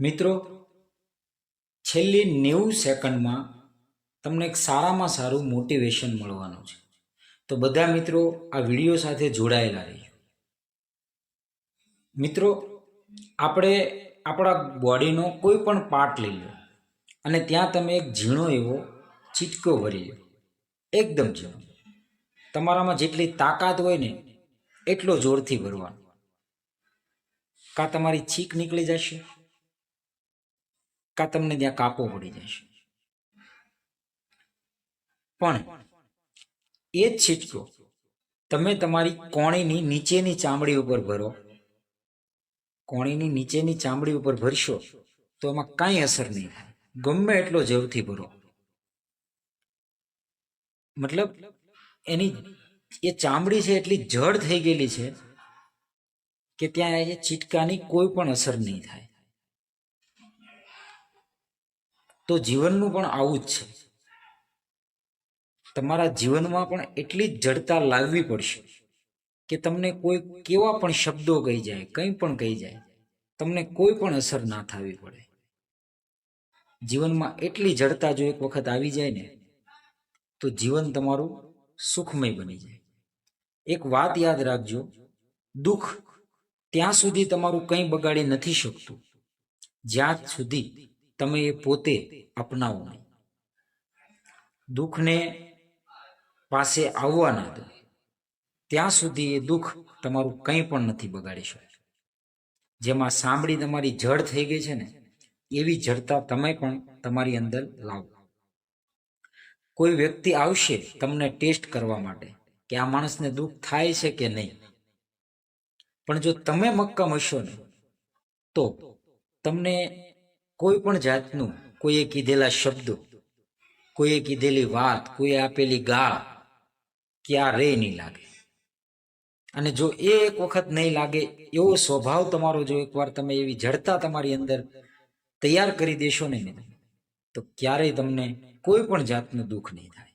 મિત્રો, છેલ્લી નેવું સેકન્ડમાં તમને એક સારામાં સારું મોટિવેશન મળવાનું છે. તો બધા મિત્રો, આ વીડિયો સાથે જોડાયેલા રહીજો મિત્રો, આપણે આપણા બોડીનો કોઈ પણ પાર્ટ લઈ લો અને ત્યાં તમે એક ઝીણો એવો ચીટકો ભરી લો. એકદમ ઝીણો. તમારામાં જેટલી તાકાત હોય ને, એટલો જોરથી ભરવાનો. કાં તમારી છીક નીકળી જશે? કાં તમને ત્યાં કાપો પડી જશે પણ એ જ છીટકો તમે તમારી કોણીની નીચેની ચામડી ઉપર ભરો, કોણીની નીચેની ચામડી ઉપર ભરશો તો એમાં કાંઈ અસર નહીં થાય. ગમે એટલો જવથી ભરો. મતલબ એની એ ચામડી છે એટલી જડ થઈ ગયેલી છે કે ત્યાં એ ચીટકાની કોઈ પણ અસર નહીં થાય. તો જીવનનું પણ આવું જ છે. તમારા જીવનમાં પણ એટલી જ જડતા લાવવી પડશે કે તમને કોઈ કેવા પણ શબ્દો કહી જાય, કંઈ પણ કહી જાય, તમને કોઈ પણ અસર ના થવી પડે. જીવનમાં એટલી જડતા જો એક વખત આવી જાય ને, તો જીવન તમારું સુખમય બની જાય. એક વાત યાદ રાખજો, દુઃખ ત્યાં સુધી તમારું કંઈ બગાડી નથી શકતું. જ્યાં સુધી તમે એ પોતે અપનાવો નહીં. દુઃખને પાસે આવવા ના દો ત્યાં સુધી એ દુઃખ તમારું કંઈ પણ નથી બગાડી શકતું જેમાં સાંભળી તમારી જડ થઈ ગઈ છે ને, એવી જડતા તમે પણ તમારી અંદર લાવો. કોઈ વ્યક્તિ આવશે તમને ટેસ્ટ કરવા માટે કે આ માણસને દુઃખ થાય છે કે નહીં. પણ જો તમે મક્કમ હશો ને, તો તમને કોઈ પણ જાતનું, કોઈએ કીધેલા શબ્દો, કોઈએ કીધેલી વાત, કોઈએ આપેલી ગાળ, ક્યારે નહીં લાગે. અને જો એ એક વખત નહીં લાગે, એવો સ્વભાવ તમારો જો એકવાર તમે એવી જડતા તમારી અંદર તૈયાર કરી દેશો ને, તો ક્યારેય તમને કોઈ પણ જાતનું દુઃખ નહીં થાય.